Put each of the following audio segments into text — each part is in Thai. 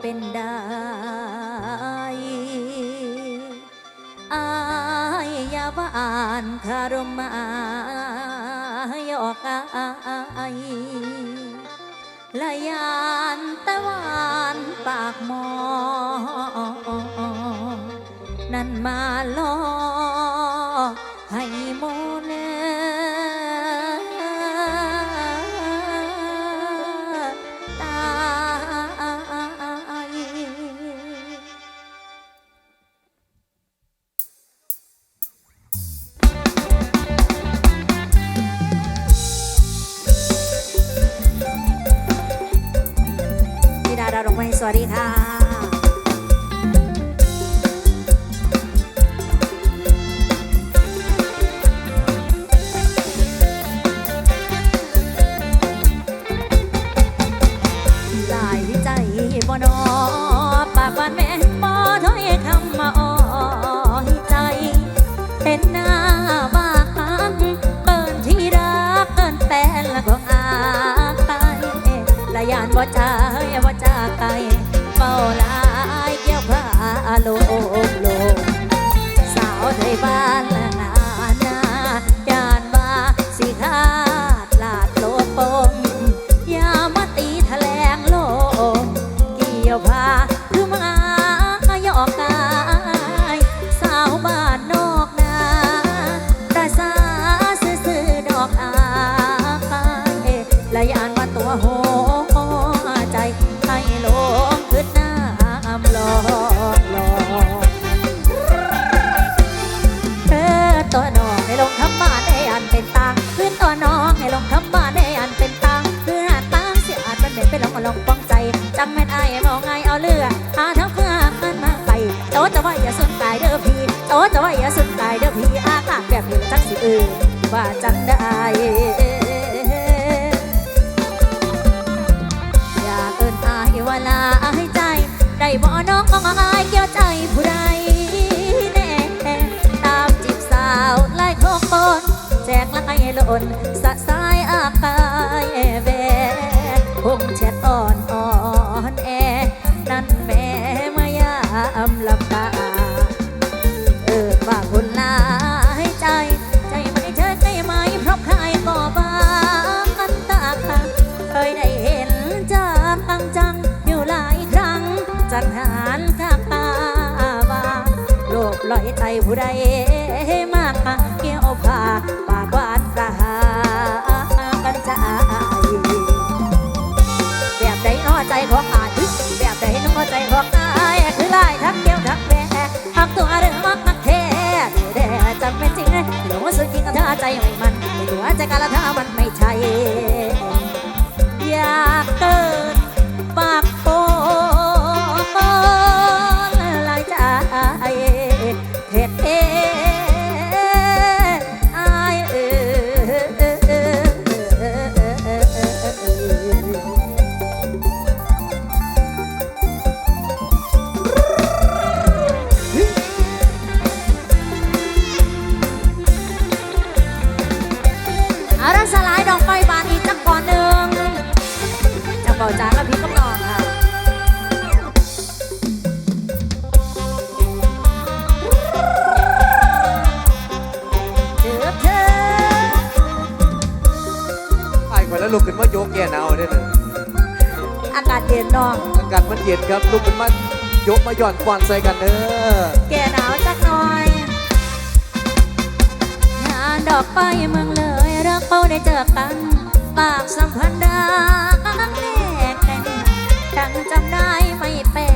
เป็นได้อายอย่าว่าอ่านคารมหมายออกอายละยานตะวันปากหมอ นั่นมาลอให้โมเล สวัสดีค่ะหลายใจบ่นอ สาวไทยบ้านละงาน จังแม่นไอ้ายมองไงเอาเลือหาทั้งเพื่อมันมาไปโตจะว่าอย่าสนกายเด้อพี่โตจะว่าอย่าสนกายเด้อพี่อากาศแบบนี้จังสิเออว่าจังได้อยากเอินอายว่าลาให้ใจ ได้บ่น้องมองอายเกี่ยวใจผู้ใดแน่ตามจีบสาวไล่โคกปนแจกละให้หล่นสะสา ไม่มันไม่รู้ว่าใจกันแล้วถ้ามันไม่ใช่อยากเกิน แล้วลุกขึ้นมาโยกแก่หนาวได้เลยอากาศเย็นน้อง อากาศมันเย็นครับลุกขึ้นมาโยกมาหย่อนควันใส่กันเด้อแก่หนาวจักหน่อยงานดอกไฟเมืองเลยรักเป้าได้เจอกัน ปากสัมพันธ์ดังแรกแต่งดังจำได้ไม่แปลน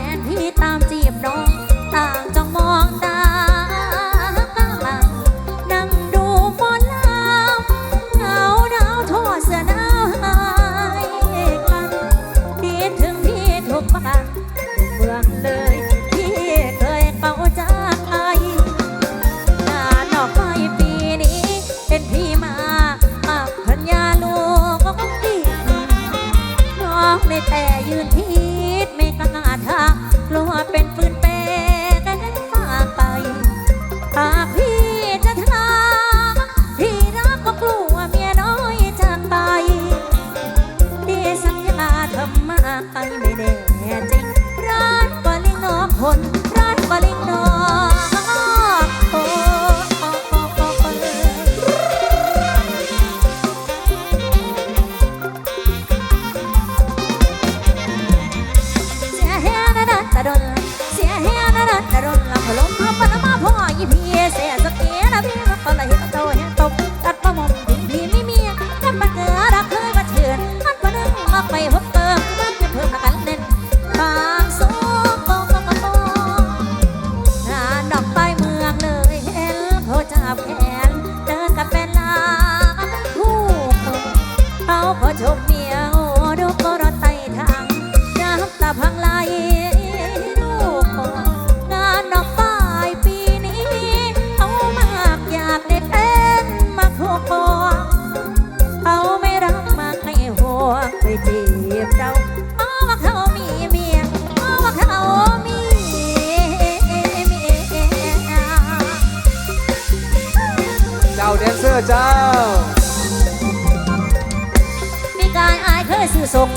จ้ามีกายอายเคยสื่อสก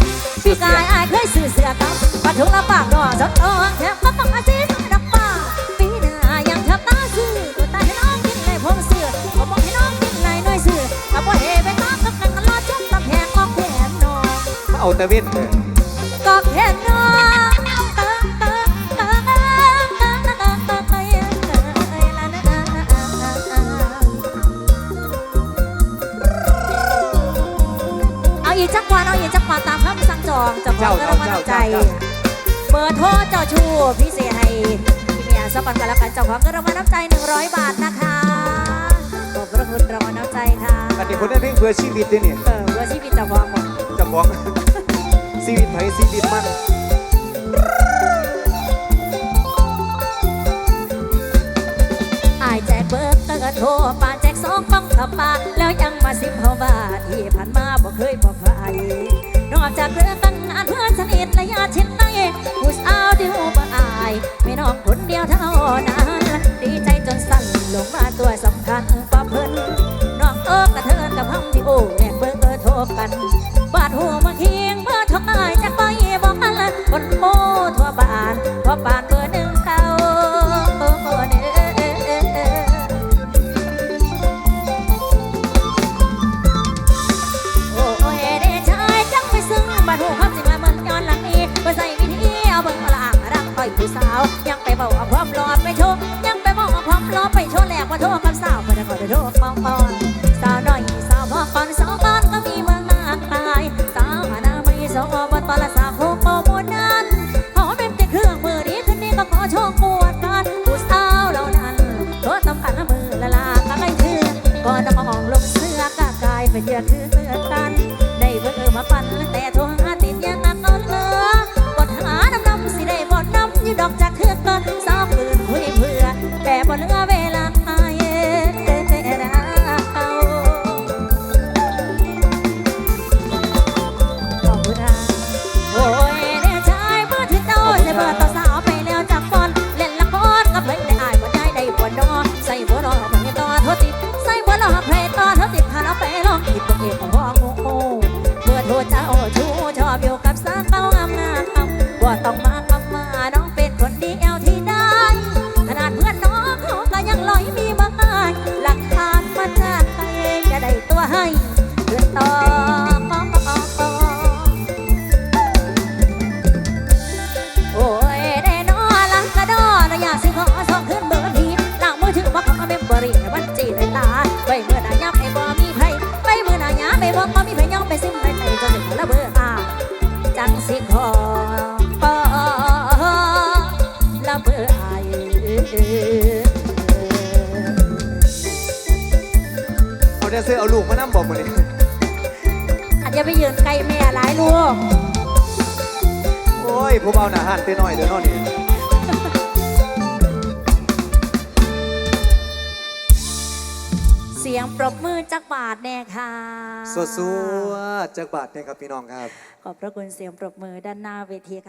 มีกายอายเคยสื่อเสือกับปัทุงละปากดอกจดอ่อนแถมมาปักอาชีพดับป่าปีหน้ายังทำตาซื่อตัวตาให้น้องกินในพงเสือผมบอกให้น้องกินไรน้อยเสือถ้าบ่เฮไปต้ามกับกันกันรอดจมตำแหงออกแขนนอนเอาแต่เวท จ้าชู้พี่เสียให้พี่เมียสปันกันแล้วกันเจ้าของเงินรางวัลน้ำใจ 100 บาทนะคะขอบพระคุณรางวัลน้ำใจค่ะอันนี้คนได้เพลงเพื่อชีวิตด้วยเนี่ยเออเพื่อชีวิตจับของหมดเจ้าของชีวิตไผ่ชีวิตมันไอ้แจกเบิร์กเตอร์โทรป่าแจกสองกล้องขับป่าแล้วยังมาสิบ เชื่อถือเสือกัน ได้เบิ่งมาปันแต่ทง มาน้ำบอกมาเลยอาจจะไปยืนใกล้แม่หลายลูกโอ้ยผู้เบาหนาหันเต้น่อยเดี๋ยวนอนนี่เสียงปรบมือจากบาทแน่ค่ะสวัสดีจากบาทแนี่ยครับพี่น้องครับ ขอบพระคุณเสียงปรบมือด้านหน้าเวทีค่ะ